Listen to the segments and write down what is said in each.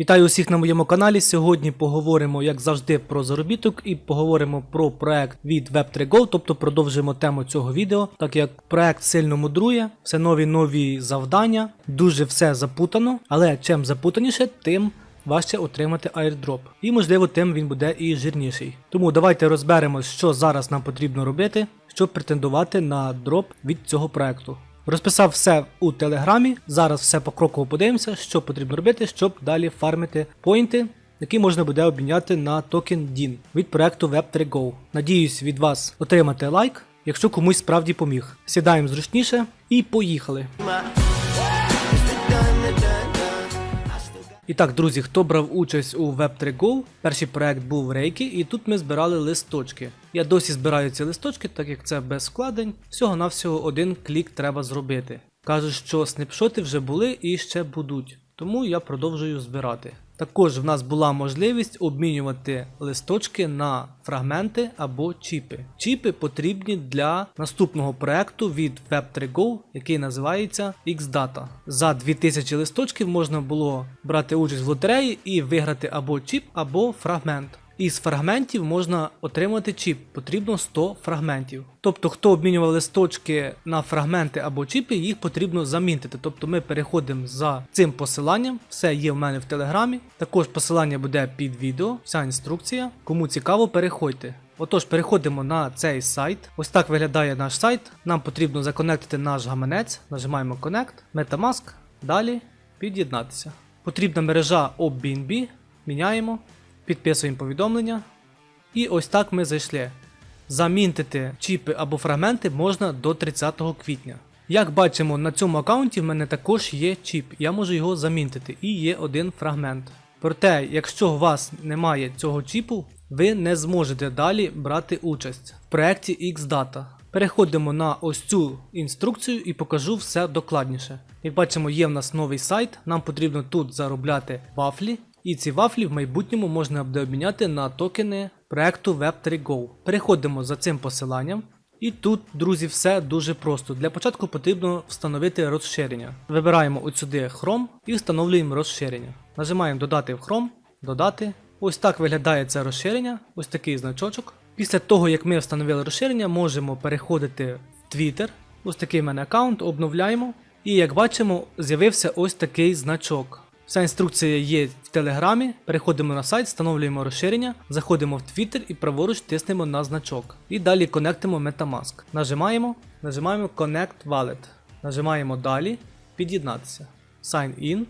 Вітаю усіх на моєму каналі. Сьогодні поговоримо, як завжди, про заробіток і поговоримо про проект від Web3Go, тобто продовжуємо тему цього відео, так як проект сильно мудрує, все нові нові завдання, дуже все запутано, але чим запутаніше, тим важче отримати airdrop. І можливо тим він буде і жирніший. Тому давайте розберемось, що зараз нам потрібно робити, щоб претендувати на дроп від цього проекту. Розписав все у телеграмі. Зараз все покроково подивимося, що потрібно робити, щоб далі фармити поінти, які можна буде обміняти на токен DIN від проекту Web3Go. Надіюсь від вас отримати лайк, якщо комусь справді поміг. Сідаємо зручніше і поїхали. І так, друзі, хто брав участь у Web3Go, перший проект був Рейки, і тут ми збирали листочки. Я досі збираю ці листочки, так як це без вкладень. Всього-навсього один клік треба зробити. Кажуть, що снапшоти вже були і ще будуть, тому я продовжую збирати. Також в нас була можливість обмінювати листочки на фрагменти або чіпи. Чіпи потрібні для наступного проекту від Web3Go, який називається XData. За 2000 листочків можна було брати участь в лотереї і виграти або чіп, або фрагмент. Із фрагментів можна отримати чіп, потрібно 100 фрагментів. Тобто, хто обмінював листочки на фрагменти або чіпи, їх потрібно замінтити. Тобто ми переходимо за цим посиланням, все є в мене в телеграмі. Також посилання буде під відео, вся інструкція. Кому цікаво, переходьте. Отож, переходимо на цей сайт. Ось так виглядає наш сайт. Нам потрібно законектити наш гаманець. Нажимаємо Connect, Metamask, далі під'єднатися. Потрібна мережа OBNB, міняємо підписуємо повідомлення. І ось так ми зайшли. Замінтити чіпи або фрагменти можна до 30 квітня. Як бачимо, на цьому аккаунті в мене також є чіп, я можу його замінтити і є один фрагмент. Проте, якщо у вас немає цього чіпу, ви не зможете далі брати участь в проєкті XData. Переходимо на ось цю інструкцію і покажу все докладніше. Як бачимо, є в нас новий сайт, нам потрібно тут заробляти вафлі, і ці вафлі в майбутньому можна буде обміняти на токени проекту Web3Go. Переходимо за цим посиланням. І тут, друзі, все дуже просто. Для початку потрібно встановити розширення. Вибираємо от сюди Chrome і встановлюємо розширення. Нажимаємо Додати в Chrome, додати. Ось так виглядає це розширення, ось такий значочок. Після того, як ми встановили розширення, можемо переходити в Twitter. Ось такий в мене аккаунт, обновляємо. І як бачимо, з'явився ось такий значок. Вся інструкція є в телеграмі. Переходимо на сайт, встановлюємо розширення, заходимо в Twitter і праворуч тиснемо на значок. І далі конектимо Metamask. Нажимаємо, нажимаємо Connect Wallet. Нажимаємо далі, під'єднатися. Sign in.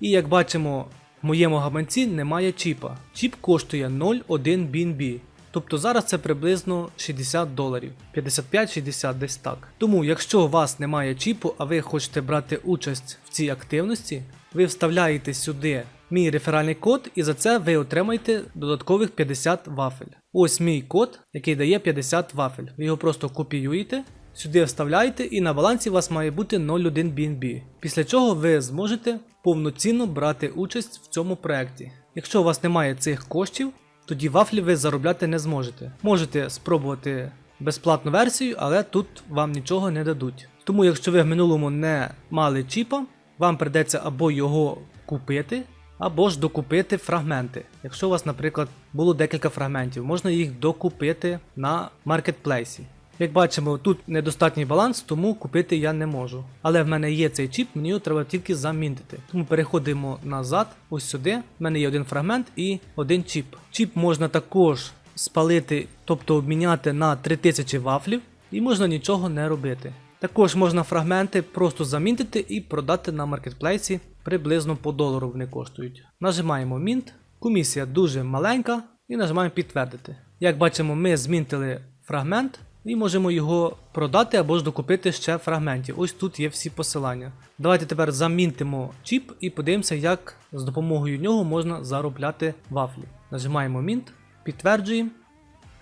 І як бачимо, в моєму гаманці немає чіпа. Чіп коштує 0,1 BNB. Тобто зараз це приблизно 60 доларів, 55-60 десь так. Тому, якщо у вас немає чіпу, а ви хочете брати участь в цій активності, ви вставляєте сюди мій реферальний код, і за це ви отримаєте додаткових 50 вафель. Ось мій код, який дає 50 вафель. Ви його просто копіюєте, сюди вставляєте, і на балансі у вас має бути 0,1 BNB. Після чого ви зможете повноцінно брати участь в цьому проєкті. Якщо у вас немає цих коштів, тоді вафлі ви заробляти не зможете. Можете спробувати безплатну версію, але тут вам нічого не дадуть. Тому, якщо ви в минулому не мали чіпа, вам придеться або його купити, або ж докупити фрагменти. Якщо у вас, наприклад, було декілька фрагментів, можна їх докупити на маркетплейсі. Як бачимо, тут недостатній баланс, тому купити я не можу. Але в мене є цей чіп, мені його треба тільки замінтити. Тому переходимо назад, ось сюди. В мене є один фрагмент і один чіп. Чіп можна також спалити, тобто обміняти на 3000 вафлів, і можна нічого не робити. Також можна фрагменти просто замінтити і продати на маркетплейсі приблизно по долару вони коштують. Нажимаємо Mint, комісія дуже маленька і нажимаємо підтвердити. Як бачимо, ми змінтили фрагмент і можемо його продати або ж докупити ще фрагментів. Ось тут є всі посилання. Давайте тепер замінтимо чіп і подивимося, як з допомогою нього можна заробляти вафлі. Нажимаємо Mint, підтверджуємо.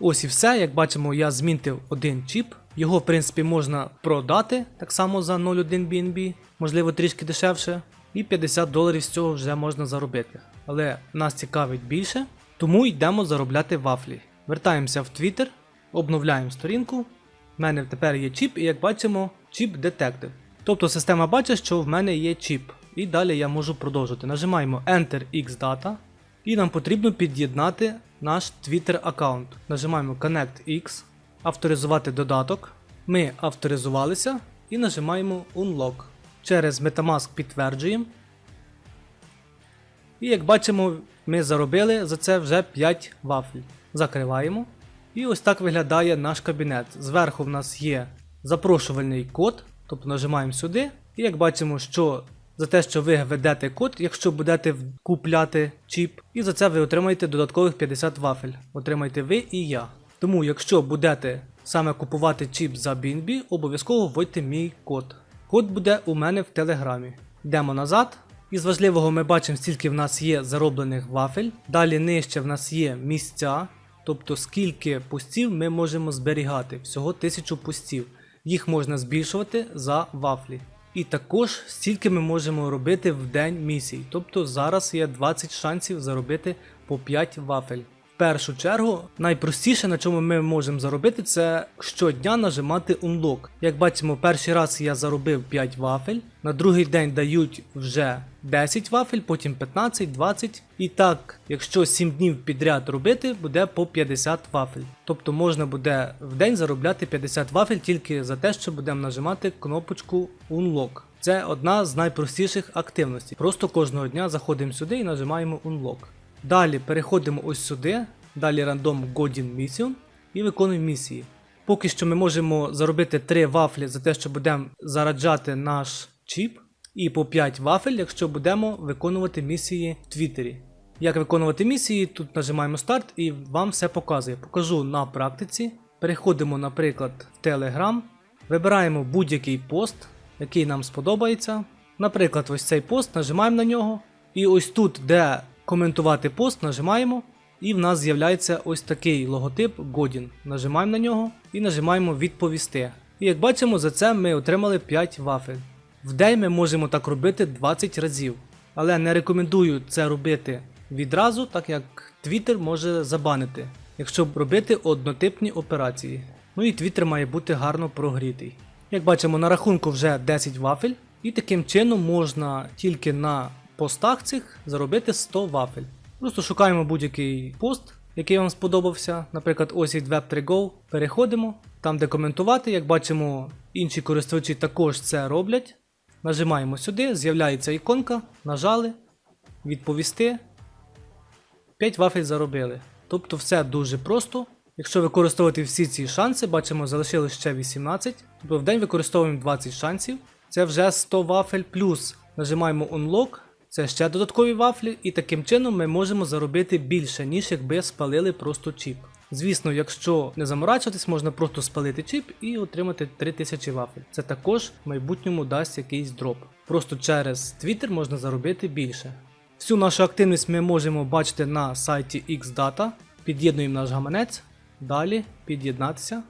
Ось і все. Як бачимо, я змінтив один чіп. Його, в принципі, можна продати так само за 0,1 BNB, можливо, трішки дешевше. І 50 доларів з цього вже можна заробити. Але нас цікавить більше, тому йдемо заробляти вафлі. Вертаємося в Twitter, обновляємо сторінку. У мене тепер є чіп, і як бачимо, чіп Detected. Тобто система бачить, що в мене є чіп. і далі я можу продовжити. Нажимаємо Enter X і нам потрібно під'єднати наш Twitter аккаунт. Нажимаємо Connect X, авторизувати додаток. Ми авторизувалися і нажимаємо Unlock. Через Metamask підтверджуємо. І як бачимо, ми заробили за це вже 5 вафель. Закриваємо. І ось так виглядає наш кабінет. Зверху в нас є запрошувальний код, тобто нажимаємо сюди. І як бачимо, що за те, що ви введете код, якщо будете купляти чіп, і за це ви отримаєте додаткових 50 вафель. Отримаєте ви і я. Тому, якщо будете саме купувати чіп за BNB, обов'язково вводьте мій код. Код буде у мене в телеграмі. Йдемо назад. Із важливого ми бачимо, скільки в нас є зароблених вафель. Далі нижче в нас є місця, тобто скільки пустів ми можемо зберігати. Всього 1000 пустів. Їх можна збільшувати за вафлі. І також стільки ми можемо робити в день місій. Тобто зараз є 20 шансів заробити по 5 вафель. Першу чергу, найпростіше, на чому ми можемо заробити, це щодня нажимати Unlock. Як бачимо, перший раз я заробив 5 вафель, на другий день дають вже 10 вафель, потім 15, 20. І так, якщо 7 днів підряд робити, буде по 50 вафель. Тобто можна буде в день заробляти 50 вафель тільки за те, що будемо нажимати кнопочку Unlock. Це одна з найпростіших активностей. Просто кожного дня заходимо сюди і нажимаємо Unlock. Далі переходимо ось сюди, далі Random Godin Mission і виконуємо місії. Поки що ми можемо заробити 3 вафлі за те, що будемо зараджати наш чіп, і по 5 вафель, якщо будемо виконувати місії в Твіттері. Як виконувати місії, тут нажимаємо старт і вам все показує. Покажу на практиці. Переходимо, наприклад, в Telegram, вибираємо будь-який пост, який нам сподобається. Наприклад, ось цей пост, нажимаємо на нього. І ось тут, де коментувати пост, нажимаємо. І в нас з'являється ось такий логотип Godin. Нажимаємо на нього і нажимаємо відповісти. І як бачимо, за це ми отримали 5 вафель. В день ми можемо так робити 20 разів. Але не рекомендую це робити відразу, так як Twitter може забанити, якщо робити однотипні операції. Ну і Twitter має бути гарно прогрітий. Як бачимо, на рахунку вже 10 вафель, і таким чином можна тільки на постах цих заробити 100 вафель. Просто шукаємо будь-який пост, який вам сподобався. Наприклад, ось від Web3Go. Переходимо, там де коментувати. Як бачимо, інші користувачі також це роблять. Нажимаємо сюди, з'являється іконка, нажали, відповісти. 5 вафель заробили. Тобто все дуже просто. Якщо використовувати всі ці шанси, бачимо, залишилось ще 18. Тобто в день використовуємо 20 шансів. Це вже 100 вафель плюс нажимаємо Unlock, це ще додаткові вафлі, і таким чином ми можемо заробити більше, ніж якби спалили просто чіп. Звісно, якщо не заморачуватись, можна просто спалити чіп і отримати 3000 вафель. Це також в майбутньому дасть якийсь дроп. Просто через Twitter можна заробити більше. Всю нашу активність ми можемо бачити на сайті XData. Під'єднуємо наш гаманець. Далі під'єднатися.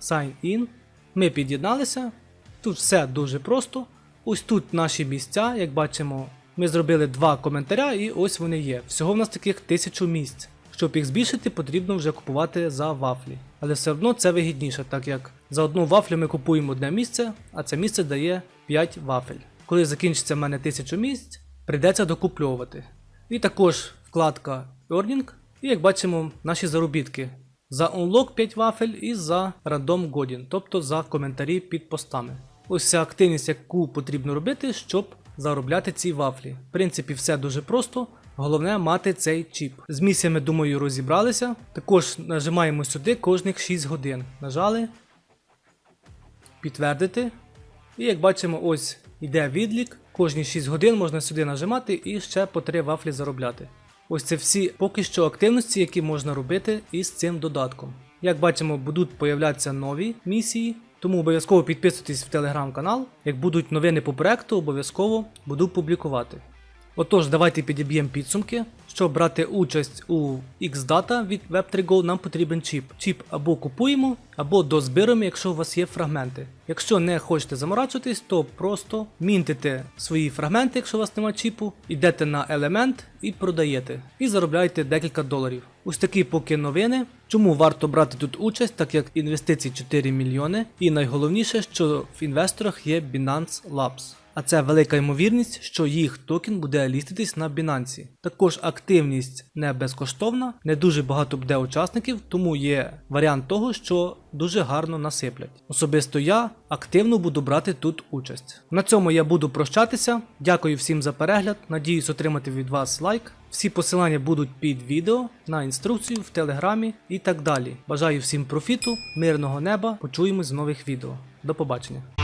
Sign in. Ми під'єдналися. Тут все дуже просто. Ось тут наші місця, як бачимо, ми зробили два коментаря і ось вони є. Всього в нас таких 1000 місць. Щоб їх збільшити, потрібно вже купувати за вафлі. Але все одно це вигідніше, так як за одну вафлю ми купуємо одне місце, а це місце дає 5 вафель. Коли закінчиться в мене 1000 місць, прийдеться докупльовувати. І також вкладка Earning. І як бачимо, наші заробітки. За Unlock 5 вафель і за Random Godin, тобто за коментарі під постами. Ось вся активність, яку потрібно робити, щоб заробляти ці вафлі. В принципі, все дуже просто. Головне мати цей чіп. З місіями, думаю, розібралися. Також нажимаємо сюди кожних 6 годин. Нажали. Підтвердити. І як бачимо, ось йде відлік. Кожні 6 годин можна сюди нажимати і ще по 3 вафлі заробляти. Ось це всі поки що активності, які можна робити із цим додатком. Як бачимо, будуть появлятися нові місії, тому обов'язково підписуйтесь в телеграм-канал. Як будуть новини по проекту, обов'язково буду публікувати. Отож, давайте підіб'ємо підсумки. Щоб брати участь у Xdata від Web3Go, нам потрібен чіп. Чіп або купуємо, або дозбираємо, якщо у вас є фрагменти. Якщо не хочете заморачуватись, то просто мінтите свої фрагменти, якщо у вас немає чіпу, йдете на елемент і продаєте. І заробляєте декілька доларів. Ось такі поки новини. Чому варто брати тут участь, так як інвестицій 4 мільйони. І найголовніше, що в інвесторах є Binance Labs. А це велика ймовірність, що їх токен буде ліститись на Binance. Також активність не безкоштовна, не дуже багато буде учасників, тому є варіант того, що дуже гарно насиплять. Особисто я активно буду брати тут участь. На цьому я буду прощатися. Дякую всім за перегляд. Надіюсь отримати від вас лайк. Всі посилання будуть під відео на інструкцію в телеграмі і так далі. Бажаю всім профіту, мирного неба. Почуємось в нових відео. До побачення.